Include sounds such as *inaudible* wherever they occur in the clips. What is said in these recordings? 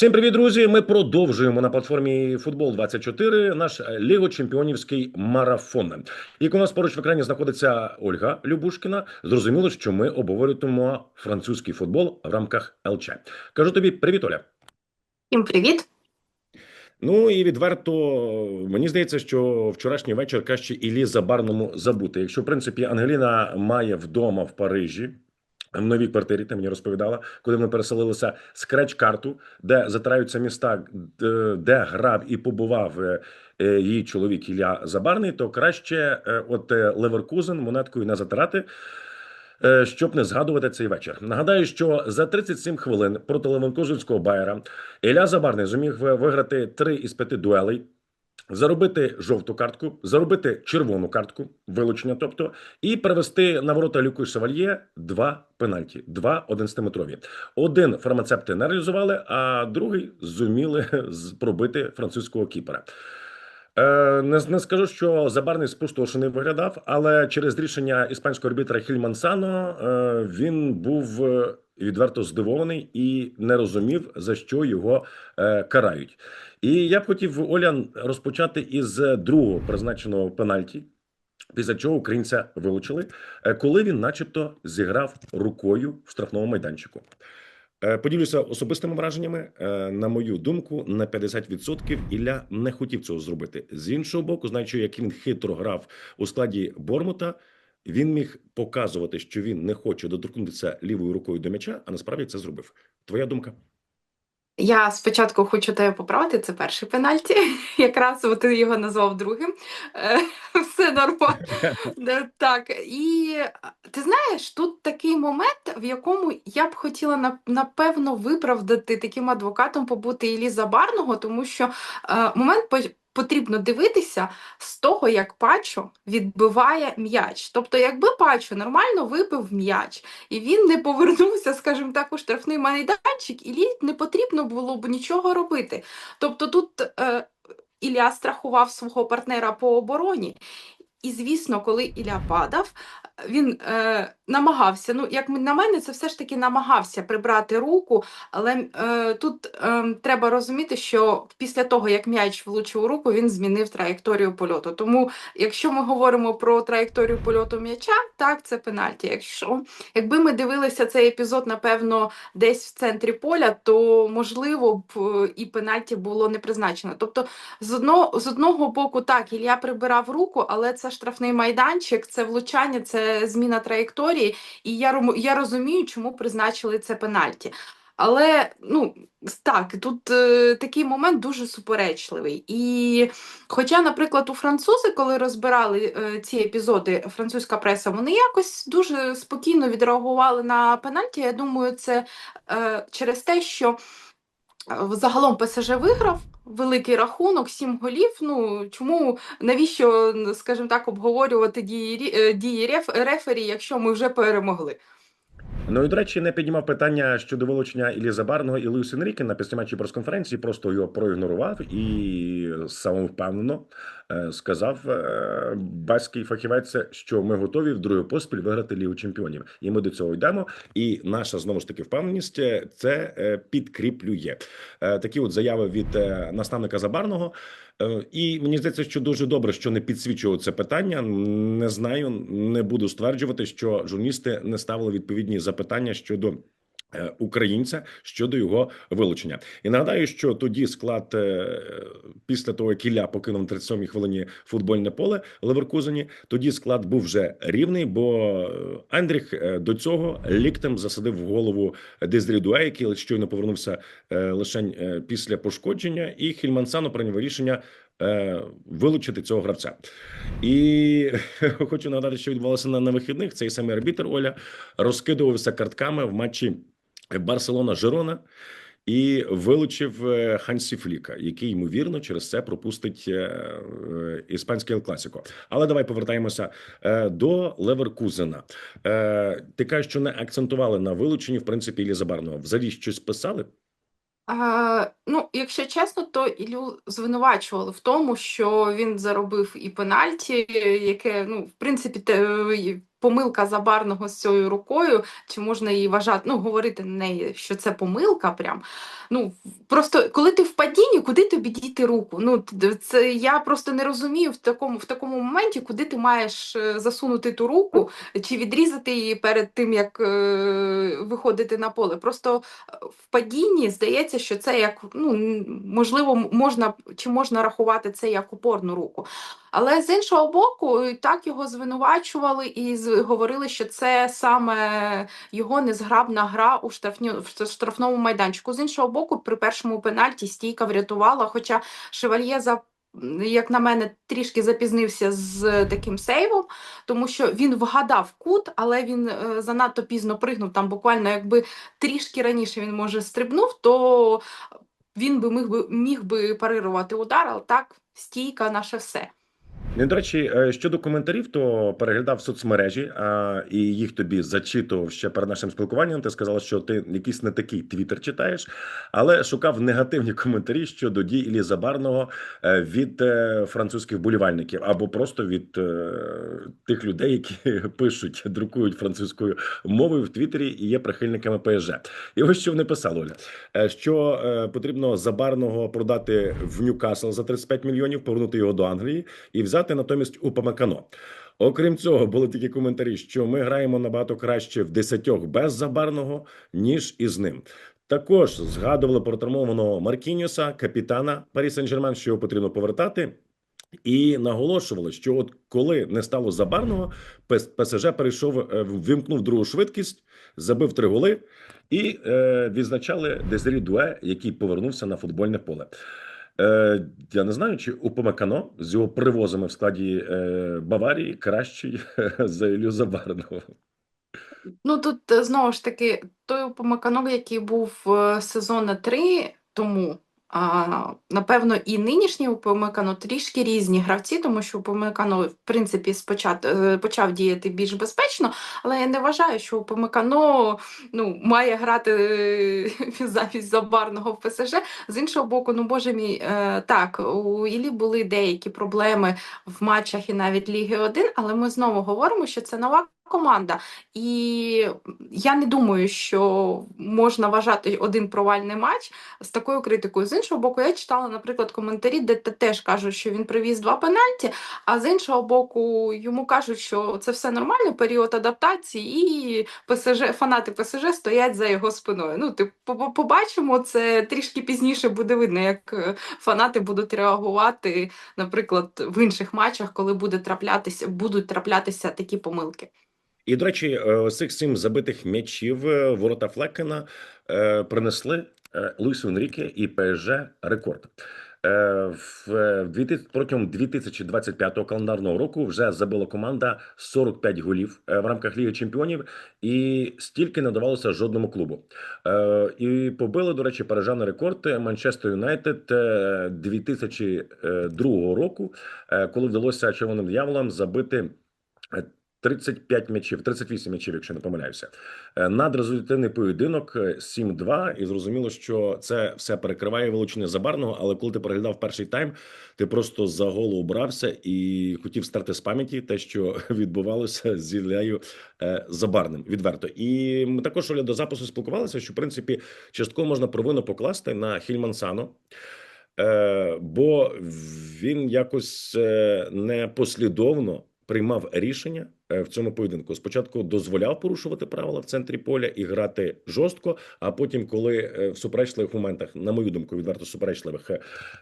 Всім привіт, друзі! Ми продовжуємо на платформі Футбол 24 наш е, Ліго-чемпіонівський марафон. І у нас поруч в екрані знаходиться Ольга Любушкіна. Зрозуміло, що ми обговорюємо французький футбол в рамках ЛЧ. Кажу тобі привіт, Оля. Всім привіт. Ну і відверто мені здається, що вчорашній вечір краще Іллі Забарному забути. Якщо в принципі Ангеліна має вдома в Парижі. В новій квартирі ти мені розповідала, коли ми переселилися скреч-карту, де затираються міста, де, грав і побував е, е, її чоловік Ілля Забарний, то краще е, от Леверкузен монеткою не затирати, щоб не згадувати цей вечір. Нагадаю, що за 37 хвилин проти Леверкузенського Байера Ілля Забарний зуміг виграти 3 із 5 дуелей. Заробити жовту картку, заробити червону картку, вилучення, тобто, і перевести на ворота Люку Шевальє два пенальті, два 11-метрові. Один фармацепти не реалізували, а другий зуміли *laughs* пробити французького кіпера. Е, не, не скажу, що Забарний спустошений виглядав, але через рішення іспанського арбітра Хільмансано е, він був е, відверто здивований і не розумів, за що його е, карають. І я б хотів Оля розпочати із другого призначеного пенальті. Після чого українця вилучили, е, коли він, начебто, зіграв рукою в штрафному майданчику. Е, Поділюся особистими враженнями. Е, На мою думку, на 50% Ілля не хотів цього зробити. З іншого боку, знаючи, як він хитро грав у складі Бормута, він міг показувати, що він не хоче доторкнутися лівою рукою до м'яча, а насправді це зробив. Твоя думка? Я спочатку хочу тебе поправити, це перший пенальті. *laughs* Якраз ти його назвав другим. Е, *laughs* Все нормально. *laughs* Е, Так, і ти знаєш, тут такий момент, в якому я б хотіла напевно виправдати таким адвокатом побути Іллі Забарного, тому що е, момент по- потрібно дивитися з того, як Пачо відбиває м'яч. Тобто, якби Пачо нормально вибив м'яч, і він не повернувся, скажімо так, у штрафний майданчик, Іллі не потрібно було б нічого робити. Тобто тут е, Ілля страхував свого партнера по обороні. І, звісно, коли Ілля падав, він е, намагався, ну, як на мене, це все ж таки намагався прибрати руку, але е, тут е, треба розуміти, що після того, як м'яч влучив у руку, він змінив траєкторію польоту. Тому, якщо ми говоримо про траєкторію польоту м'яча, так, це пенальті. Якщо якби ми дивилися цей епізод, напевно, десь в центрі поля, то можливо б е, і пенальті було не призначено. Тобто, з одного, з одного боку, так, Ілля прибирав руку, але це штрафний майданчик, це влучання, це зміна траєкторії, і я, я розумію, чому призначили це пенальті. Але ну так, тут е, такий момент дуже суперечливий. І хоча, наприклад, у французи, коли розбирали е, ці епізоди, французька преса, вони якось дуже спокійно відреагували на пенальті. Я думаю, це е, через те, що е, загалом ПСЖ виграв великий рахунок, сім голів. Ну чому навіщо, скажімо так, обговорювати дії, е, дії реф- рефері, якщо ми вже перемогли? Ну і до речі, не піднімав питання щодо вилучення Іллі Забарного і Луїс Енріке на післяматчі прес-конференції, просто його проігнорував і самовпевнено е, сказав е, баський фахівець, що ми готові в другий поспіль виграти Лігу чемпіонів. І ми до цього йдемо. І наша знову ж таки впевненість е, це підкріплює. Такі от заяви від наставника Забарного. Е, І мені здається, що дуже добре, що не підсвічував це питання. Не знаю, не буду стверджувати, що журналісти не ставили відповідні запитання щодо. Е, Українця щодо його вилучення, і нагадаю, що тоді склад е, після того, як Ілля покинув на 37-й хвилині футбольне поле Леверкузені, тоді склад був вже рівний, бо е, Андріх до цього ліктем засадив в голову Дезрі який щойно повернувся лише після пошкодження, і Хільмансано прийняв рішення вилучити цього гравця. І *laughs* хочу нагадати, що відбувалося на, на вихідних. Цей самий арбітр Оля розкидувався картками в матчі Барселона Жирона. І вилучив е, Хансі Фліка, який ймовірно через це пропустить е, е, іспанське Класіко. Але давай повертаємося е, до Леверкузена. Е, Ти кажеш, що не акцентували на вилученні в принципі Іллі Забарного. Взагалі щось писали? А, ну, якщо чесно, то Ілю звинувачували в тому, що він заробив і пенальті, яке, ну, в принципі, те, помилка забарного з цією рукою, чи можна її вважати, ну, говорити на неї, що це помилка прям. Ну, просто коли ти в падінні, куди тобі діти руку? Ну, це я просто не розумію в такому, в такому моменті, куди ти маєш е, засунути ту руку, чи відрізати її перед тим, як е, виходити на поле. Просто е, в падінні здається, що це як ну можливо, можна чи можна рахувати це як опорну руку. Але з іншого боку, і так його звинувачували і говорили, що це саме його незграбна гра у штрафні, в штрафному майданчику. З іншого боку, при першому пенальті стійка врятувала, хоча Шевальє за. Як на мене, трішки запізнився з таким сейвом, тому що він вгадав кут, але він е, занадто пізно пригнув. Там буквально, якби трішки раніше він може стрибнув, то він би міг би міг би парирувати удар, але так стійка наше все. До речі, е, щодо коментарів, то переглядав соцмережі а, і їх тобі зачитував ще перед нашим спілкуванням. Ти сказала, що ти якийсь не такий твіттер читаєш, але шукав негативні *laughs* коментарі щодо дій Іллі Забарного е, від е, французьких болівальників або просто від тих людей, які *laughs* пишуть, друкують французькою мовою в Твіттері і є прихильниками ПСЖ. І ось що вони писали, Оля, що потрібно Забарного продати в Ньюкасл за 35 мільйонів, повернути його до Англії і взяти натомість Упамекано. Окрім цього, були такі коментарі, що ми граємо набагато краще в десятьох без забарного, ніж із ним. Також згадували про травмованого Маркіньоса, капітана Парі Сен-Жермен, що його потрібно повертати. І наголошували, що от коли не стало забарного, ПСЖ перейшов, е, вимкнув другу швидкість, забив три голи і е, відзначали Дезирі Дуе, який повернувся на футбольне поле. Е, я не знаю, чи Упамекано з його привозами в складі е, Баварії кращий *laughs* за Ілю Забарного. Ну тут е, знову ж таки той Упамекано, який був сезони три тому. А, напевно, і нинішній Упамекано трішки різні гравці, тому що Упамекано, в принципі, спочат, е, почав діяти більш безпечно, але я не вважаю, що Упамекано ну, має грати е, *laughs* замість Забарного в ПСЖ. З іншого боку, ну боже мій, е, так, у Іллі були деякі проблеми в матчах і навіть Ліги 1, але ми знову говоримо, що це нова команда. І я не думаю, що можна вважати один провальний матч з такою критикою. З іншого боку, я читала, наприклад, коментарі, де теж кажуть, що він привіз два пенальті, а з іншого боку, йому кажуть, що це все нормально, період адаптації, і ПСЖ, фанати ПСЖ стоять за його спиною. Ну, ти по- по- побачимо, це трішки пізніше буде видно, як е, фанати будуть реагувати, наприклад, в інших матчах, коли буде траплятися, будуть траплятися такі помилки. І, до речі, е, цих сім забитих м'ячів е, ворота Флекена е, принесли Луїсу Енріке і ПСЖ рекорд. В в 2000 протягом 2025 календарного року вже забила команда 45 голів в рамках Ліги Чемпіонів, і стільки не давалося жодному клубу. І побили, до речі, парижани рекорд Манчестер Юнайтед е, 2002 року, коли вдалося червоним дияволам забити. Е, 35 м'ячів, 38 м'ячів, якщо не помиляюся. Е, Надрезультативний поєдинок е, 7-2, і зрозуміло, що це все перекриває вилучення забарного. Але коли ти переглядав перший тайм, ти просто за голову брався і хотів стерти з пам'яті те, що *laughs* відбувалося з Іллею е, Забарним. Відверто. І ми також Оля, до запису спілкувалися, що в принципі частково можна провину покласти на Хільмансано. Е, бо він якось е, непослідовно приймав рішення е, в цьому поєдинку. Спочатку дозволяв порушувати правила в центрі поля і грати жорстко. А потім, коли е, в суперечливих моментах, на мою думку, відверто суперечливих, е,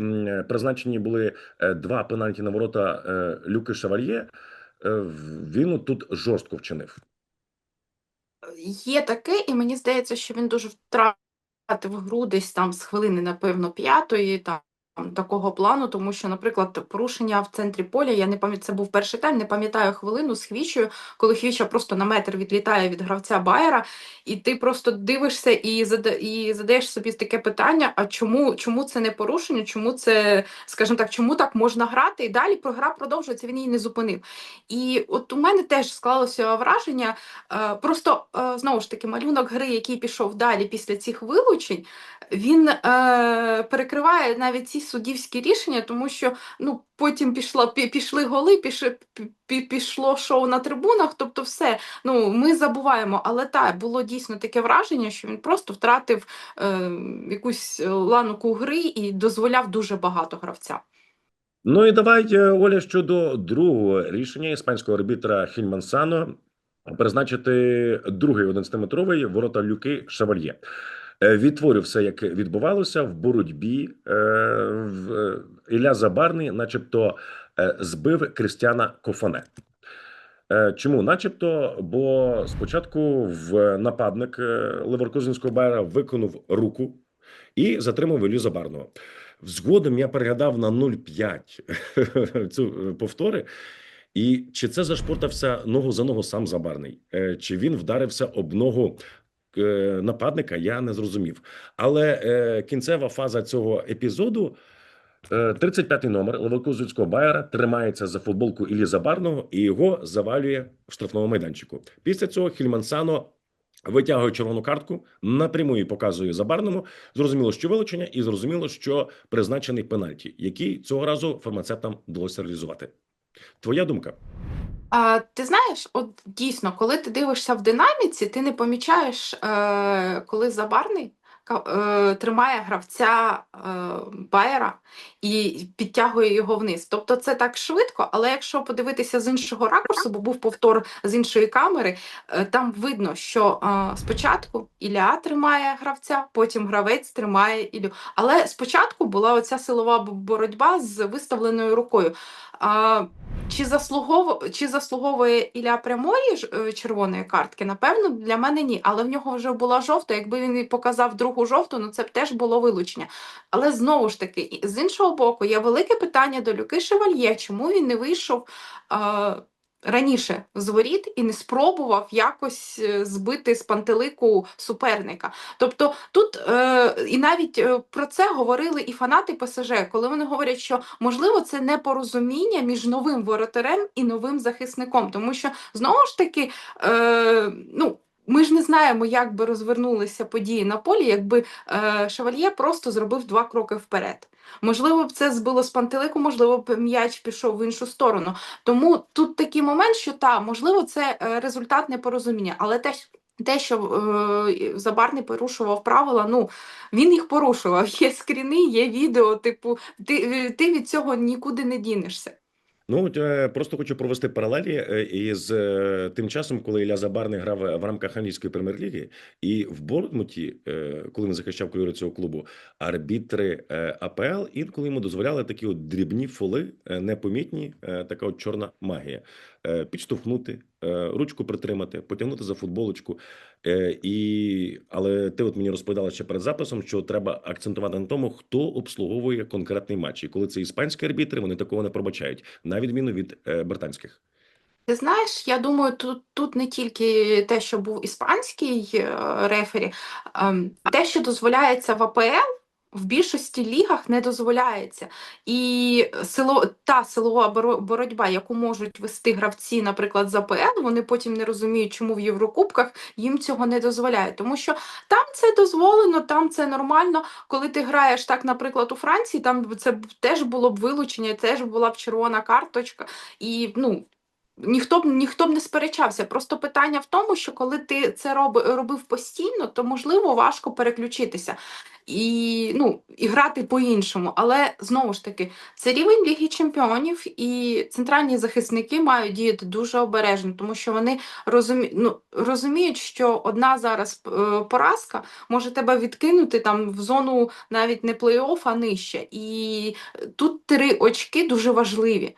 е, призначені були е, два пенальті на ворота е, Люки Шавальє, е, він тут жорстко вчинив. Є таке, і мені здається, що він дуже втратив гру десь там з хвилини, напевно, п'ятої, там такого плану, тому що, наприклад, порушення в центрі поля, я не пам'ятаю, це був перший тайм, не пам'ятаю хвилину з Хвічею, коли Хвіча просто на метр відлітає від гравця Байера, і ти просто дивишся і, зада, і задаєш собі таке питання: а чому, чому це не порушення, чому це, скажімо так, чому так можна грати? І далі гра продовжується, він її не зупинив. І от у мене теж склалося враження, Е, Просто е, знову ж таки малюнок гри, який пішов далі після цих вилучень, він е, перекриває навіть ці суддівські рішення, тому що ну потім пішла пішли голи, пішли, пішло шоу на трибунах. Тобто, все ну ми забуваємо. Але так було дійсно таке враження, що він просто втратив е, якусь ланку гри і дозволяв дуже багато гравцям. Ну і давайте, Оля, щодо другого рішення іспанського арбітра Хільмансано призначити другий 11-метровий ворота Люки Шавальє. Е, Відтворив все, як відбувалося в боротьбі. Е, в- е, Ілля Забарний, начебто, збив Крістіана Кофане. Чому? Начебто, бо спочатку в нападник Леверкузенського Байера виконав руку і затримав Іллю Забарного. Згодом я переглядав на 0,5 *laughs* цю повтори. І чи це зашпортався ногу за ногу сам Забарний, чи він вдарився об ногу нападника, я не зрозумів. Але е, кінцева фаза цього епізоду. е, 35-й номер Левокузицького Байера тримається за футболку Іллі Забарного і його завалює в штрафному майданчику. Після цього Хільмансано витягує червону картку, напряму її показує Забарному. Зрозуміло, що вилучення, і зрозуміло, що призначений пенальті, який цього разу фармацевтам вдалося реалізувати. Твоя думка? А, ти знаєш, от дійсно, коли ти дивишся в динаміці, ти не помічаєш, е, коли Забарний е, тримає гравця е, Байера і підтягує його вниз. Тобто це так швидко, але якщо подивитися з іншого ракурсу, бо був повтор з іншої камери, е, там видно, що е, спочатку Ілля тримає гравця, потім гравець тримає Іллю. Але спочатку була оця силова боротьба з виставленою рукою. А, чи заслуговує, чи заслуговує Ілля прямої е, червоної картки? Напевно, для мене ні. Але в нього вже була жовта. Якби він показав другу жовту, ну це б теж було вилучення. Але знову ж таки, з іншого боку, є велике питання до Люки Шевальє, чому він не вийшов а, раніше зворіт воріт і не спробував якось е, збити з пантелику суперника. Тобто тут е, і навіть е, про це говорили і фанати ПСЖ, коли вони говорять, що можливо це непорозуміння між новим воротарем і новим захисником, тому що знову ж таки, е, ну. Ми ж не знаємо, як би розвернулися події на полі, якби е, Шевальє просто зробив два кроки вперед. Можливо, б це збило з пантелику, можливо, б м'яч пішов в іншу сторону. Тому тут такий момент, що та, можливо, це е, результат непорозуміння, але те, те, що е, Забарний порушував правила, ну він їх порушував. Є скріни, є відео. Типу, ти, ти від цього нікуди не дінешся. Ну е, просто хочу провести паралелі е, із е, тим часом, коли Ілля Забарний грав в рамках англійської прем'єр-ліги, і в Бортмуті, коли він захищав кольори цього клубу, арбітри АПЛ інколи йому дозволяли такі от дрібні фоли, непомітні, така от чорна магія. Е, Підштовхнути, е, ручку притримати, потягнути за футболочку. Е, І але ти от мені розповідала ще перед записом, що треба акцентувати на тому, хто обслуговує конкретний матч. І коли це іспанські арбітри, вони такого не пробачають, на відміну від британських. Ти знаєш, я думаю, тут, тут не тільки те, що був іспанський рефері, ем, те, що дозволяється в АПЛ, в більшості лігах не дозволяється. І сило, та силова боротьба, яку можуть вести гравці, наприклад, з АПЛ, вони потім не розуміють, чому в Єврокубках їм цього не дозволяють. Тому що там це дозволено, там це нормально. Коли ти граєш так, наприклад, у Франції, там це теж було б вилучення, теж була б червона карточка. І ну, Ніхто б ніхто б не сперечався. Просто питання в тому, що коли ти це роби, робив постійно, то можливо важко переключитися і, ну, і грати по-іншому. Але знову ж таки, це рівень Ліги Чемпіонів, і центральні захисники мають діяти дуже обережно, тому що вони розумі... ну, розуміють, що одна зараз е, поразка може тебе відкинути там в зону навіть не плей-офф, а нижче. І тут три очки дуже важливі.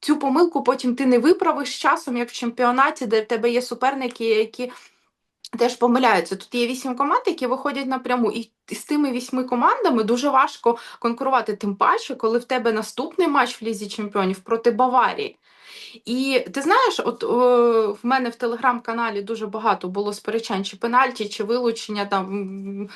Цю помилку потім ти не виправиш часом, як в чемпіонаті, де в тебе є суперники, які теж помиляються. Тут є вісім команд, які виходять напряму, і з тими вісьми командами дуже важко конкурувати. Тим паче, коли в тебе наступний матч в лізі чемпіонів проти Баварії. І ти знаєш, от е, в мене в телеграм-каналі дуже багато було сперечань, чи пенальті, чи вилучення там м,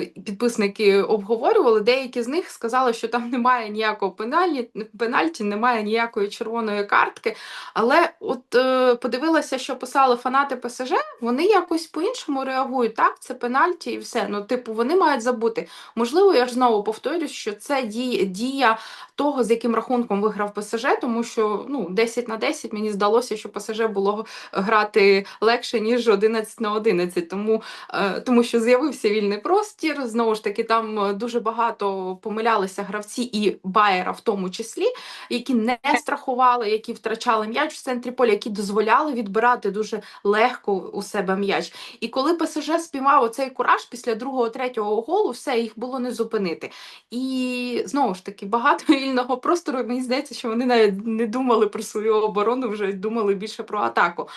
е, підписники обговорювали. Деякі з них сказали, що там немає ніякого пеналі, пенальті, немає ніякої червоної картки. Але от е, подивилася, що писали фанати ПСЖ, вони якось по-іншому реагують. Так, це пенальті і все. Ну, типу, вони мають забути. Можливо, я ж знову повторюсь, що це дія, того, з яким рахунком виграв ПСЖ, тому що ну 10 на 10 мені здалося, що ПСЖ було грати легше ніж 11 на 11, тому, е, тому що з'явився вільний простір. Знову ж таки, там е, дуже багато помилялися гравці і Байера в тому числі, які не страхували, які втрачали м'яч в центрі поля, які дозволяли відбирати дуже легко у себе м'яч. І коли ПСЖ спіймав оцей кураж після другого, третього голу, все їх було не зупинити. І знову ж таки, багато *laughs* вільного простору. Мені здається, що вони навіть не думали про свою оборону, вже думали більше про атаку.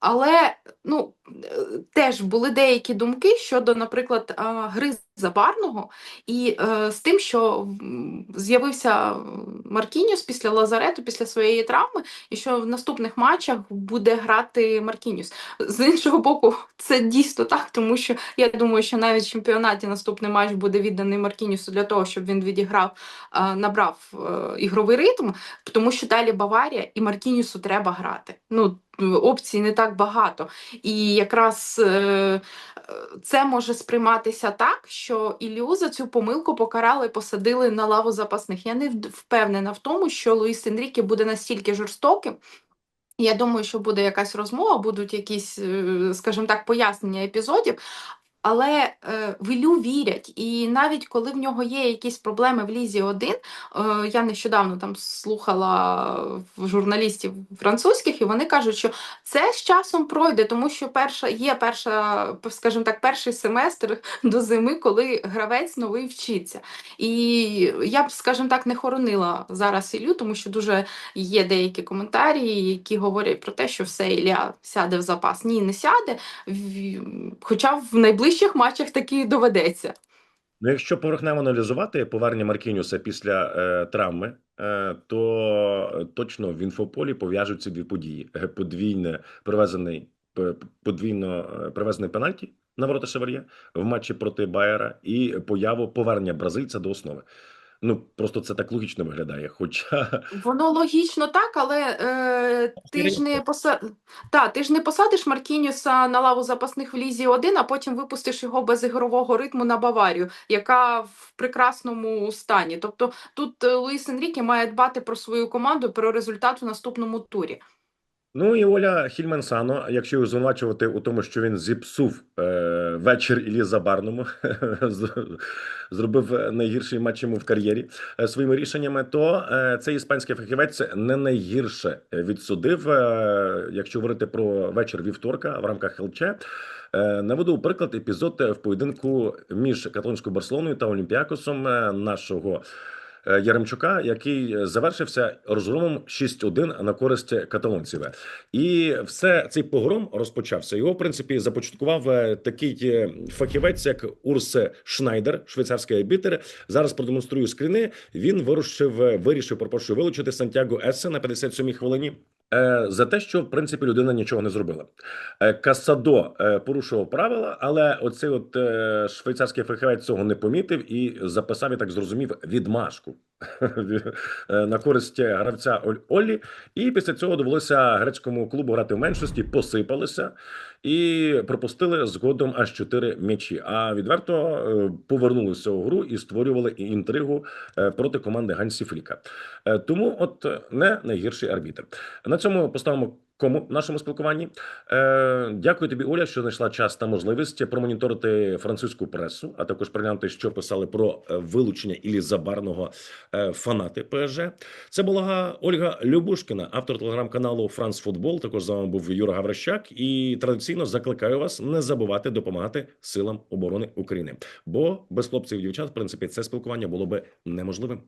Але ну е, теж були деякі думки щодо, наприклад, гри Забарного і е, з тим, що з'явився Маркініус після Лазарету, після своєї травми, і що в наступних матчах буде грати Маркініус. З іншого боку, це дійсно так, тому що я думаю, що навіть в чемпіонаті наступний матч буде відданий Маркініусу для того, щоб він відіграв, е, набрав е, ігровий ритм, тому що далі Баварія і Маркініусу треба грати. Ну, опцій не так багато. І якраз е, е, це може сприйматися так, що Ілью за цю помилку покарали і посадили на лаву запасних. Я не впевнена в тому, що Луїс Енріке буде настільки жорстоким. Я думаю, що буде якась розмова, будуть якісь, е, скажімо так, пояснення епізодів. Але е, в Ілю вірять, і навіть коли в нього є якісь проблеми в Лізі 1, е, я нещодавно там слухала журналістів французьких, і вони кажуть, що це з часом пройде, тому що перша є перша, скажімо так, перший семестр до зими, коли гравець новий вчиться. І я б, скажімо так, не хоронила зараз Ілю, тому що дуже є деякі коментарі, які говорять про те, що все Ілля сяде в запас. Ні, не сяде. Хоча в найближчих матчах таки доведеться. Ну, якщо поверхнево аналізувати повернення Маркініуса після е, травми, е, то точно в інфополі пов'яжуть ці дві події: Е, подвійне привезений подвійно е, привезений пенальті на ворота Шевар'є в матчі проти Байера і появу повернення бразильця до основи. Ну просто це так логічно виглядає. Хоча Воно логічно так, але е, ти ж не поса... Та, ти ж не посадиш Маркініуса на лаву запасних в Лізі 1, а потім випустиш його без ігрового ритму на Баварію, яка в прекрасному стані. Тобто тут е, Луїс Енріке має дбати про свою команду, про результат у наступному турі. Ну і Оля Хільмансано, якщо його звинувачувати у тому, що він зіпсув е, вечір Іллі Забарному, *laughs* зробив найгірший матч йому в кар'єрі е, своїми рішеннями, то е, цей іспанський фахівець не найгірше відсудив, е, якщо говорити про вечір вівторка в рамках ЛЧ. Е, Наведу приклад епізод в поєдинку між каталонською Барселоною та Олімпіакосом е, нашого е, Яремчука, який завершився розгромом 6-1 на користь каталонців. І все цей погром розпочався. Його в принципі започаткував е, такий е, фахівець, як Урс Шнайдер, швейцарський арбітер. Зараз продемонструю скріни. Він вирушив, е, вирішив пропоршу вилучити Сантьяго Ессе на 57-й хвилині. Е, За те, що в принципі людина нічого не зробила. Е, Касадо е, порушував правила, але оцей от швейцарський фахівець цього не помітив і записав, я так зрозумів, відмашку *laughs* на користь гравця Олі. І після цього довелося грецькому клубу грати в меншості, посипалися і пропустили згодом аж чотири м'ячі. А відверто е, повернулися у гру і створювали інтригу е, проти команди Гансі Фліка. Е, Тому, от е, не найгірший арбітр. На цьому поставимо кому нашому спілкуванні. Е, дякую тобі, Оля, що знайшла час та можливість промоніторити французьку пресу, а також приглянути, що писали про е, вилучення Іллі Забарного е, фанати ПСЖ. Це була Ольга Любушкіна, автор телеграм-каналу Франц Футбол. Також з вами був Юра Гаврищак. І традиційно закликаю вас не забувати допомагати силам оборони України. Бо без хлопців і дівчат, в принципі, це спілкування було би неможливим.